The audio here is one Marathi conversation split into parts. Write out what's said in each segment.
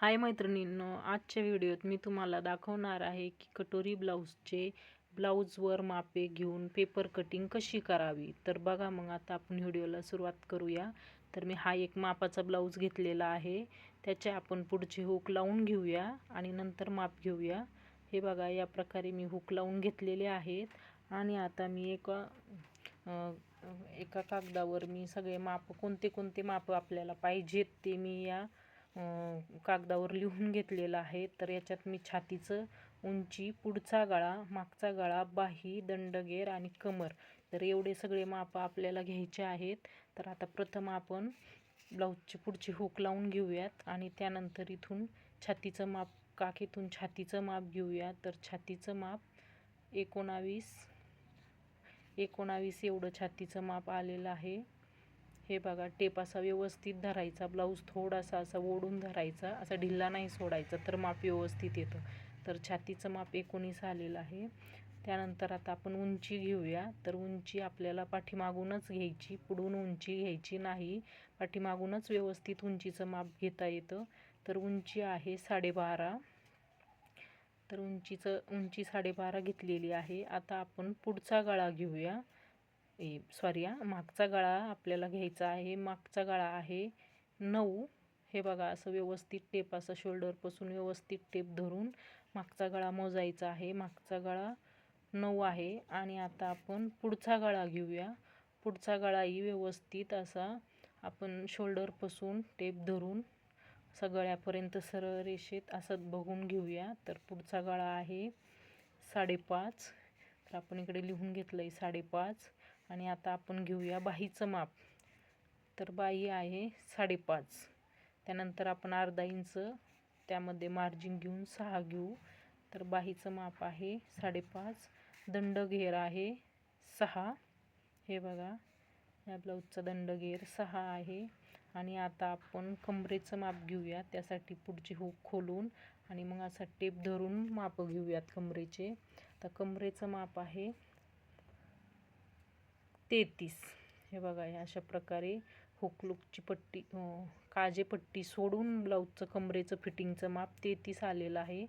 हाय मैत्रिणींनो आजच्या व्हिडिओत मी तुम्हाला दाखवणार आहे की कटोरी ब्लाऊजचे ब्लाऊजवर मापे घेऊन पेपर कटिंग कशी करावी. तर बघा मग आता आपण व्हिडिओला सुरुवात करूया. तर मी हा एक मापाचा ब्लाऊज घेतलेला आहे. त्याचे आपण पुढचे हुक लावून घेऊया आणि नंतर माप घेऊया. हे बघा या प्रकारे मी हुक लावून घेतलेले आहेत. आणि आता मी एका एका कागदावर मी सगळे माप कोणते कोणते माप आपल्याला पाहिजेत ते मी या कागदावर लिहून घेतलेलं आहे. तर याच्यात मी छातीचं उंची पुढचा गळा मागचा गळा बाही दंडगेर आणि कमर. तर एवढे सगळे माप आपल्याला घ्यायचे आहेत. तर आता प्रथम आपण ब्लाऊजची पुढची हुक लावून घेऊयात आणि त्यानंतर इथून छातीचं माप काखेतून छातीचं माप घेऊया. तर छातीचं माप एकोणावीस एकोणावीस एवढं छातीचं माप आलेलं आहे. हे बघा टेप असा व्यवस्थित धरायचा ब्लाऊज थोडासा असा ओढून धरायचा असा ढिल्ला नाही सोडायचा तर माप व्यवस्थित येतं. तर छातीचं माप एकोणीस आलेलं आहे. त्यानंतर आता आपण उंची घेऊया. तर उंची आपल्याला पाठीमागूनच घ्यायची पुढून उंची घ्यायची नाही. पाठीमागूनच व्यवस्थित उंचीचं माप घेता येतं. तर उंची आहे साडेबारा. तर उंचीचं उंची साडेबारा घेतलेली आहे. आता आपण पुढचा गळा घेऊया. सॉरी हा. मागचा गळा आपल्याला घ्यायचा आहे. मागचा गळा आहे नऊ. हे बघा असं व्यवस्थित टेप असं शोल्डरपासून व्यवस्थित टेप धरून मागचा गळा मोजायचा आहे. मागचा गळा नऊ आहे. आणि आता आपण पुढचा गळा घेऊया. पुढचा गळाही व्यवस्थित असा आपण शोल्डरपासून टेप धरून सगळ्यापर्यंत सरळ रेषेत असं बघून घेऊया. तर पुढचा गळा आहे साडेपाच. तर आपण इकडे लिहून घेतलं आहे साडेपाच. आणि आता आपण घेऊया बाहीचं माप. तर बाही आहे साडेपाच. त्यानंतर आपण अर्धा इंच त्यामध्ये मार्जिन घेऊन सहा घेऊ. तर बाहीचं माप आहे साडेपाच. दंड घेर आहे सहा. हे बघा या ब्लाऊजचा दंड घेर सहा आहे. आणि आता आपण कमरेचं माप घेऊया त्यासाठी पुढची हूक खोलून आणि मग असा टेप धरून माप घेऊयात कमरेचे तर कमरेचं माप आहे तेहतीस. हे बघा अशा प्रकारे हुकलुकची पट्टी काजे पट्टी सोडून ब्लाऊजचं कमरेचं फिटिंगचं माप तेहतीस आलेलं आहे.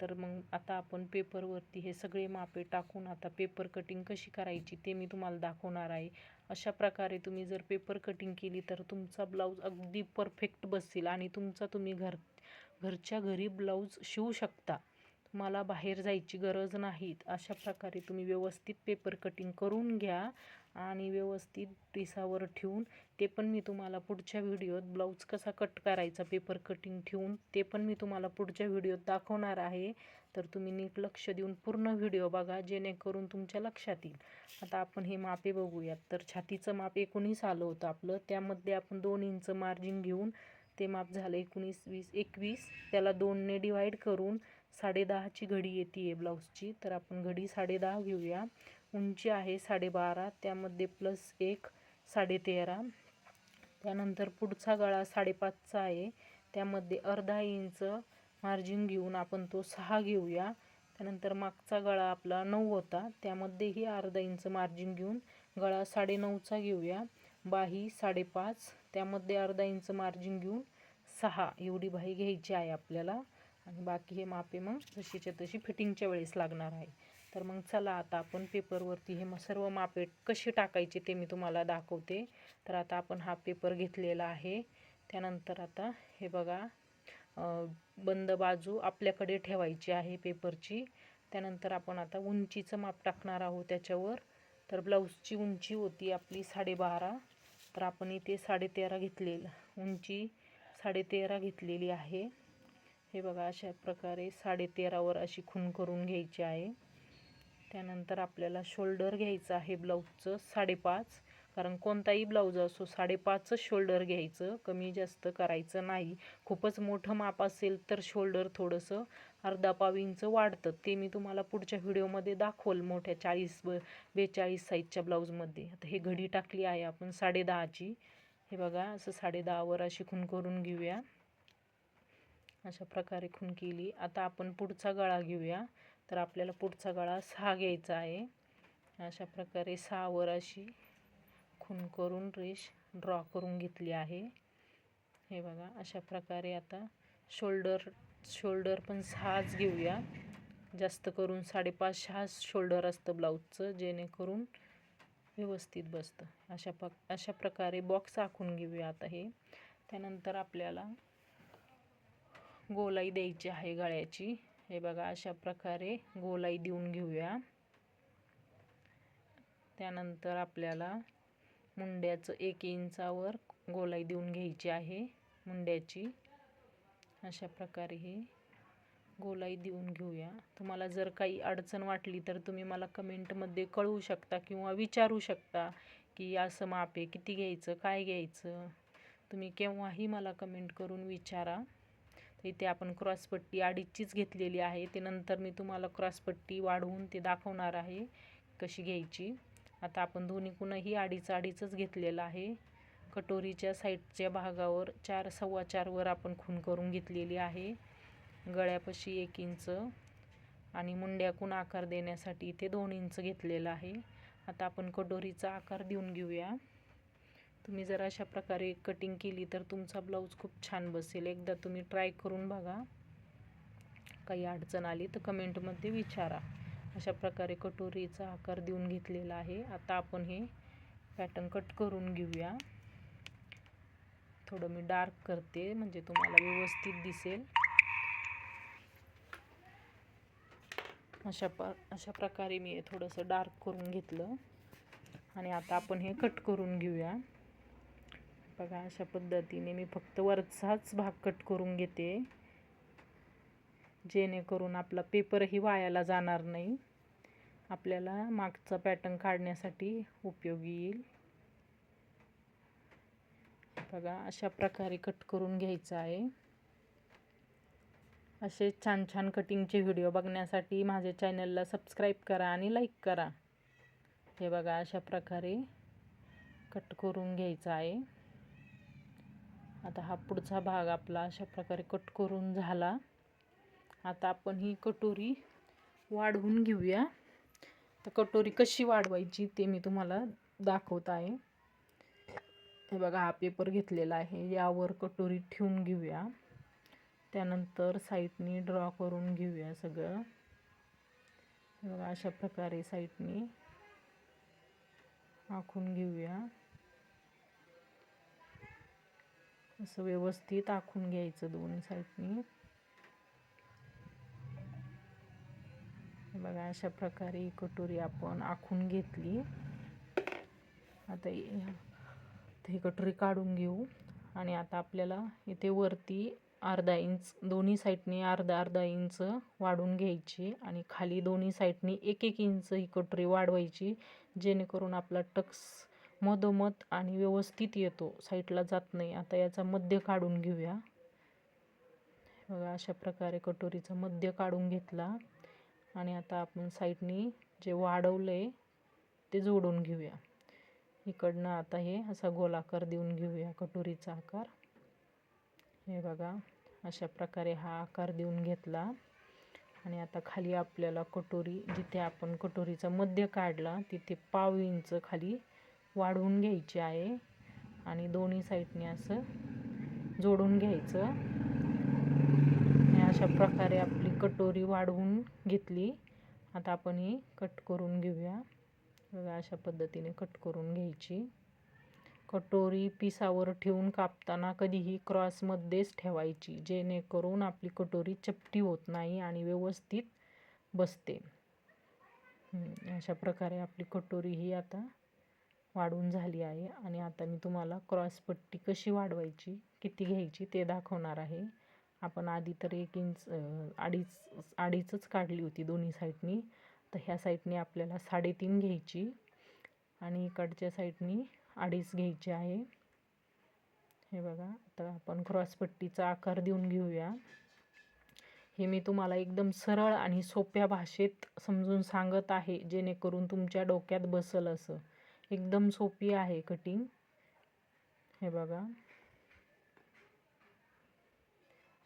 तर मग आता आपण पेपरवरती हे सगळे मापे टाकून आता पेपर कटिंग कशी करायची ते मी तुम्हाला दाखवणार आहे. अशा प्रकारे तुम्ही जर पेपर कटिंग केली तर तुमचा ब्लाऊज अगदी परफेक्ट बसेल आणि तुमचा तुम्ही घर घरच्या घरी ब्लाऊज शिवू शकता. तुम्हाला बाहेर जायची गरज नाहीत. अशा प्रकारे तुम्ही व्यवस्थित पेपर कटिंग करून घ्या आणि व्यवस्थित डिसावर ठेवून ते पण मी तुम्हाला पुढच्या व्हिडिओत ब्लाऊज कसा कट करायचा पेपर कटिंग ठेवून ते पण मी तुम्हाला पुढच्या व्हिडिओत दाखवणार आहे. तर तुम्ही नीट लक्ष देऊन पूर्ण व्हिडिओ बघा जेणेकरून तुमच्या लक्षात येईल. आता आपण हे मापे बघूयात. तर छातीचं माप एकोणीस आलं होतं आपलं. त्यामध्ये आपण दोन इंच मार्जिन घेऊन ते माप झालं एकोणीस वीस एकवीस. त्याला दोनने डिवाईड करून साडेदहाची घडी येते आहे ब्लाऊजची तर आपण घडी साडेदहा घेऊया. उंची आहे साडेबारा त्यामध्ये प्लस एक साडेतेरा. त्यानंतर पुढचा गळा साडेपाचचा आहे. त्यामध्ये अर्धा इंच मार्जिन घेऊन आपण तो सहा घेऊया. त्यानंतर मागचा गळा आपला नऊ होता. त्यामध्येही अर्धा इंच मार्जिन घेऊन गळा साडेनऊचा घेऊया. बाही साडेपाच त्यामध्ये अर्धा इंच मार्जिन घेऊन सहा एवढी बाही घ्यायची आहे आपल्याला. आणि बाकी हे मापे मग जशीच्या तशी फिटिंगच्या वेळेस लागणार आहे. तर मग चला आता आपण पेपरवरती हे मग सर्व मापे कशी टाकायचे ते मी तुम्हाला दाखवते. तर आता आपण हा पेपर घेतलेला आहे. त्यानंतर आता हे बघा बंद बाजू आपल्याकडे ठेवायची आहे पेपरची. त्यानंतर आपण आता उंचीचं माप टाकणार आहोत त्याच्यावर. तर ब्लाऊजची उंची होती आपली साडेबारा. तर आपण इथे साडेतेरा घेतलेलं उंची साडेतेरा घेतलेली आहे. हे बघा अशा प्रकारे साडेतेरावर अशी खून करून घ्यायची आहे. त्यानंतर आपल्याला शोल्डर घ्यायचं आहे ब्लाऊजचं साडेपाच. कारण कोणताही ब्लाऊज असो साडेपाचच शोल्डर घ्यायचं. कमी जास्त करायचं नाही. खूपच मोठं माप असेल तर शोल्डर थोडंसं अर्धा पाव इंच वाढतं. ते मी तुम्हाला पुढच्या व्हिडिओमध्ये दाखवल मोठ्या चाळीस ब बेचाळीस साईजच्या ब्लाऊजमध्ये. आता हे घडी टाकली आहे आपण साडेदहाची. हे बघा असं साडेदहावर अशी खून करून घेऊया. अशा प्रकारे खून केली. आता आपण पुढचा गळा घेऊया. तर आपल्याला पुढचा गळा सहा घ्यायचा आहे. अशा प्रकारे सहावर अशी खून करून रेश ड्रॉ करून घेतली आहे. हे बघा अशा प्रकारे आता शोल्डर शोल्डर पण सहाच घेऊया. जास्त करून साडेपाच सहाच शोल्डर असतं ब्लाऊजचं जेणेकरून व्यवस्थित बसतं. अशा प अशा प्रकारे बॉक्स आखून घेऊया आता हे. त्यानंतर आपल्याला गोलाई द्यायची आहे गळ्याची. हे बघा अशा प्रकारे गोलाई देऊन घेऊया. त्यानंतर आपल्याला मुंड्याचं एक इंचावर गोलाई देऊन घ्यायची आहे. मुंड्याची. अशा प्रकारे हे गोलाई देऊन घेऊया. तुम्हाला जर काही अडचण वाटली तर तुम्ही मला कमेंटमध्ये कळवू शकता किंवा विचारू शकता की असं माप आहे किती घ्यायचं काय घ्यायचं. तुम्ही केव्हाही मला कमेंट करून विचारा. तर इथे आपण क्रॉसपट्टी अडीचचीच घेतलेली आहे. ते नंतर मी तुम्हाला क्रॉसपट्टी वाढवून ते दाखवणार आहे कशी घ्यायची. आता आपण दोन्हीकूनही अडीच अडीचच घेतलेलं आहे. कटोरीच्या साईडच्या भागावर चार सव्वा चारवर आपण खून करून घेतलेली आहे. गळ्यापाशी एक इंच आणि मुंड्याकून आकार देण्यासाठी इथे दोन इंच घेतलेलं आहे. आता आपण कटोरीचा आकार देऊन घेऊया. तुम्ही जर अशा प्रकारे कटिंग केली तर तुमचा ब्लाऊज खूप छान बसेल. एकदा तुम्ही ट्राय करून बघा. काही अडचण आली तर कमेंटमध्ये विचारा. अशा प्रकारे कटोरीचा आकार देऊन घेतलेला आहे. आता आपण हे पॅटर्न कट करून घेऊया. थोडं मी डार्क करते म्हणजे तुम्हाला व्यवस्थित दिसेल. अशा प अशा प्रकारे मी थोडंसं डार्क करून घेतलं. आणि आता आपण हे कट करून घेऊया. बघा अशा पद्धतीने मी फक्त वरचाच भाग कट करून घेते. जेणेकरून आपला पेपरही वायाला जाणार नाही. आपल्याला मागचा पॅटर्न काढण्यासाठी उपयोगी येईल. बघा अशा प्रकारे कट करून घ्यायचं आहे. असे छान छान कटिंगचे व्हिडिओ बघण्यासाठी माझ्या चॅनलला सबस्क्राईब करा आणि लाईक करा. हे बघा अशा प्रकारे कट करून घ्यायचं आहे. आता हा पुढचा भाग आपला अशा प्रकारे कट करून झाला. आता आपण ही कटोरी वाढवून घेऊया. तर कटोरी कशी वाढवायची ते मी तुम्हाला दाखवत आहे. हे बघा हा पेपर घेतलेला आहे. यावर कटोरी ठेवून घेऊया. त्यानंतर साईडनी ड्रॉ करून घेऊया सगळं. हे बघा अशा प्रकारे साईडनी आखून घेऊया. असं व्यवस्थित आखून घ्यायचं दोन्ही साईडनी. बघा अशा प्रकारे ही कटोरी आपण आखून घेतली. आता ही कटोरी काढून घेऊ. आणि आता आपल्याला इथे वरती अर्धा इंच दोन्ही साईडनी अर्धा अर्धा इंच वाढून घ्यायची आणि खाली दोन्ही साईडनी एक एक इंच ही कटोरी वाढवायची जेणेकरून आपला टक्स मधोमध आणि व्यवस्थित येतो. साईडला जात नाही. आता याचा मध्य काढून घेऊया. बघा अशा प्रकारे कटोरीचा मध्य काढून घेतला. आणि आता आपण साईडनी जे वाढवलं आहे ते जोडून घेऊया. इकडनं आता हे असा गोलाकार देऊन घेऊया कटोरीचा आकार. हे बघा अशा प्रकारे हा आकार देऊन घेतला. आणि आता खाली आपल्याला कटोरी जिथे आपण कटोरीचा मध्य काढला तिथे पाव इंच खाली वाढवून घ्यायची आहे. आणि दोन्ही साईडने असं जोडून घ्यायचं. अशा प्रकारे आपली कटोरी वाढवून घेतली. आता आपण ही कट करून घेऊया. अशा पद्धतीने कट करून घ्यायची. कटोरी पिसावर ठेवून कापताना कधीही क्रॉसमध्येच ठेवायची जेणेकरून आपली कटोरी चपटी होत नाही आणि व्यवस्थित बसते. अशा प्रकारे आपली कटोरी ही आता वाढून झाली आहे आणि आता मी तुम्हाला क्रॉसपट्टी कशी वाढवायची किती घ्यायची ते दाखवणार आहे. आपण आधी तर एक इंच अडीच अडीचच काढली होती दोन्ही साईडनी. तर ह्या साईडनी आपल्याला साडेतीन घ्यायची आणि इकडच्या साईडनी अडीच घ्यायची आहे. हे बघा आता आपण क्रॉसपट्टीचा आकार देऊन घेऊया. हे मी तुम्हाला एकदम सरळ आणि सोप्या भाषेत समजून सांगत आहे जेणेकरून तुमच्या डोक्यात बसल असं. एकदम सोपी आहे कटिंग हे बघा.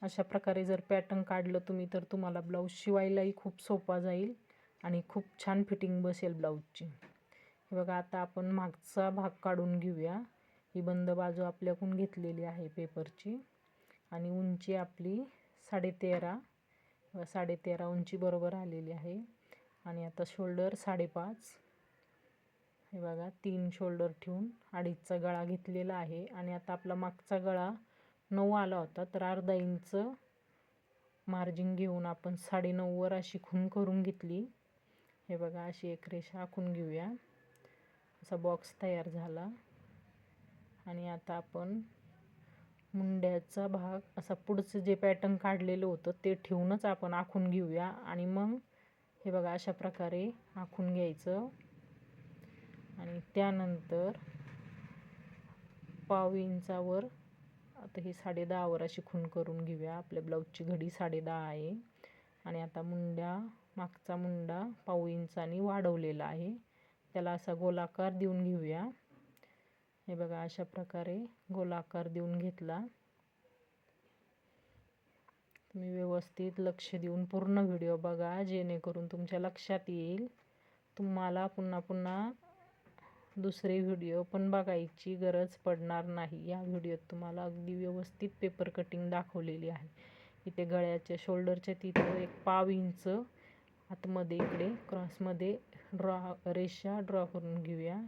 अशा प्रकारे जर पॅटर्न काढलं तुम्ही तर तुम्हाला ब्लाऊज शिवायलाही खूप सोपा जाईल आणि खूप छान फिटिंग बसेल ब्लाऊजची हे बघा आता आपण मागचा भाग काढून घेऊया. ही बंद बाजू आपल्याकडून घेतलेली आहे पेपरची आणि उंची आपली साडेतेरा साडेतेरा उंची बरोबर आलेली आहे. आणि आता शोल्डर साडेपाच. हे बघा तीन शोल्डर ठेवून अडीचचा गळा घेतलेला आहे. आणि आता आपला मागचा गळा नऊ आला होता तर अर्धा इंच मार्जिन घेऊन आपण साडेनऊवर अशी खून करून घेतली. हे बघा अशी एक रेषा आखून घेऊया. असा बॉक्स तयार झाला. आणि आता आपण मुंड्याचा भाग असा पुढचं जे पॅटर्न काढलेलं होतं ते ठेवूनच आपण आखून घेऊया. आणि मग हे बघा अशा प्रकारे आखून घ्यायचं. आणि त्यानंतर पाव इंचावर आता ही साडे दहावर अशी खून करून घेऊया. आपल्या ब्लाऊजची घडी साडे दहा आहे. आणि आता मुंड्या मागचा मुंडा पाऊ इंचानी वाढवलेला आहे. त्याला असा गोलाकार देऊन घेऊया. हे बघा अशा प्रकारे गोलाकार देऊन घेतला. तुम्ही व्यवस्थित लक्ष देऊन पूर्ण व्हिडिओ बघा जेणेकरून तुमच्या लक्षात येईल. तुम्हाला पुन्हा पुन्हा दुसरे व्हिडिओ पण बघायची गरज पडणार नाही. या व्हिडिओत तुम्हाला अगदी व्यवस्थित पेपर कटिंग दाखवलेली आहे. इथे गळ्याच्या शोल्डरच्या तिथं एक पाव इंच आतमध्ये इकडे क्रॉसमध्ये ड्रॉ रेषा ड्रॉ करून घेऊया.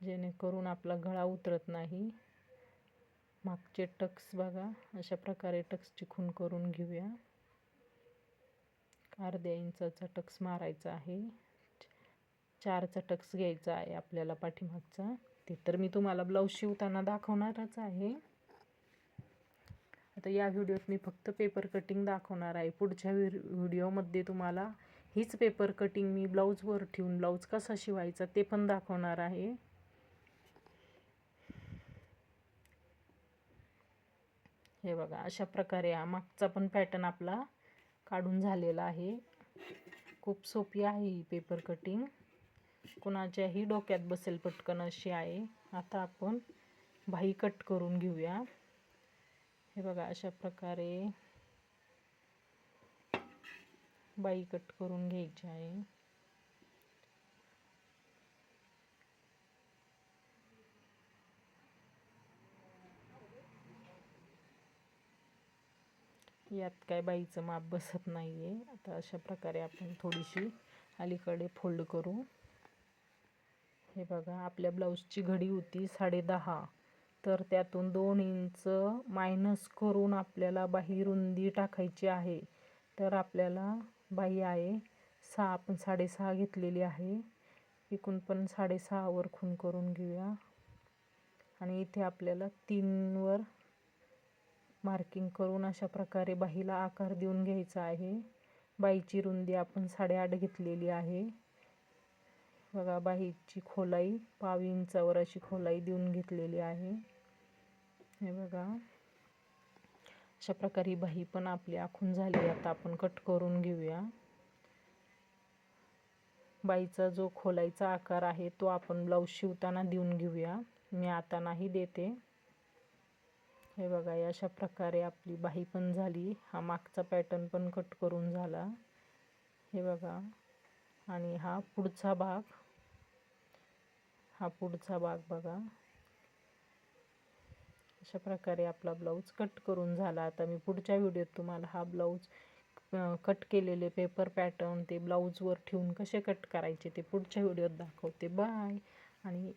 जेणेकरून आपला गळा उतरत नाही. मागचे टक्स बघा अशा प्रकारे टक्स चिखून करून घेऊया. अर्ध्या इंचाचा टक्स मारायचा आहे. चारचा टक्स घ्यायचा आहे आपल्याला पाठीमागचा. ते तर मी तुम्हाला ब्लाऊज शिवताना दाखवणारच आहे. आता या व्हिडिओत मी फक्त पेपर कटिंग दाखवणार आहे. पुढच्या व्हिडिओमध्ये तुम्हाला हीच पेपर कटिंग मी ब्लाऊजवर ठेवून ब्लाऊज कसा शिवायचा ते पण दाखवणार आहे. हे बघा अशा प्रकारे हा मागचा पण पॅटर्न आपला काढून झालेला आहे. खूप सोपी आहे ही पेपर कटिंग कुणाच्याही डोक्यात बसेल पटकन अशी आहे आता आपण भाई कट करून घेऊया. हे बघा अशा प्रकारे बाई कट करून घ्यायची आहे. यात काय बाईचं माप बसत नाही आहे आता अशा प्रकारे आपण थोडीशी अलीकडे फोल्ड करू. हे बघा आपल्या ब्लाऊजची घडी होती साडे दहा. तर त्यातून दोन इंच मायनस करून आपल्याला बाही रुंदी टाकायची आहे. तर आपल्याला बाही आहे सहा आपण साडेसहा घेतलेली आहे. इकून पण साडेसहावर खून करून घेऊया. आणि इथे आपल्याला तीनवर मार्किंग करून अशा प्रकारे बाहीला आकार देऊन घ्यायचा आहे. बाईची रुंदी आपण साडेआठ घेतलेली आहे. बघा बाईची खोलाई पाव इंचावर अशी खोलाई देऊन घेतलेली आहे. हे बघा अशा प्रकारे बाही पण आपली आखून झाली. आता आपण कट करून घेऊया. बाईचा जो खोलाईचा आकार आहे तो आपण ब्लाऊज शिवताना देऊन घेऊया. मी आता नाही देते. हे बघा अशा प्रकारे आपली बाही पण झाली. हा मागचा पॅटर्न पण कट करून झाला. हे बघा आणि हा पुढचा भाग. हा पुढचा भाग बघा. अशा प्रकारे आपला ब्लाऊज कट करून झाला. आता मी पुढच्या व्हिडिओत तुम्हाला हा ब्लाऊज कट केलेले पेपर पॅटर्न ते ब्लाऊजवर ठेवून कसे कट करायचे ते पुढच्या व्हिडिओत दाखवते. बाय आणि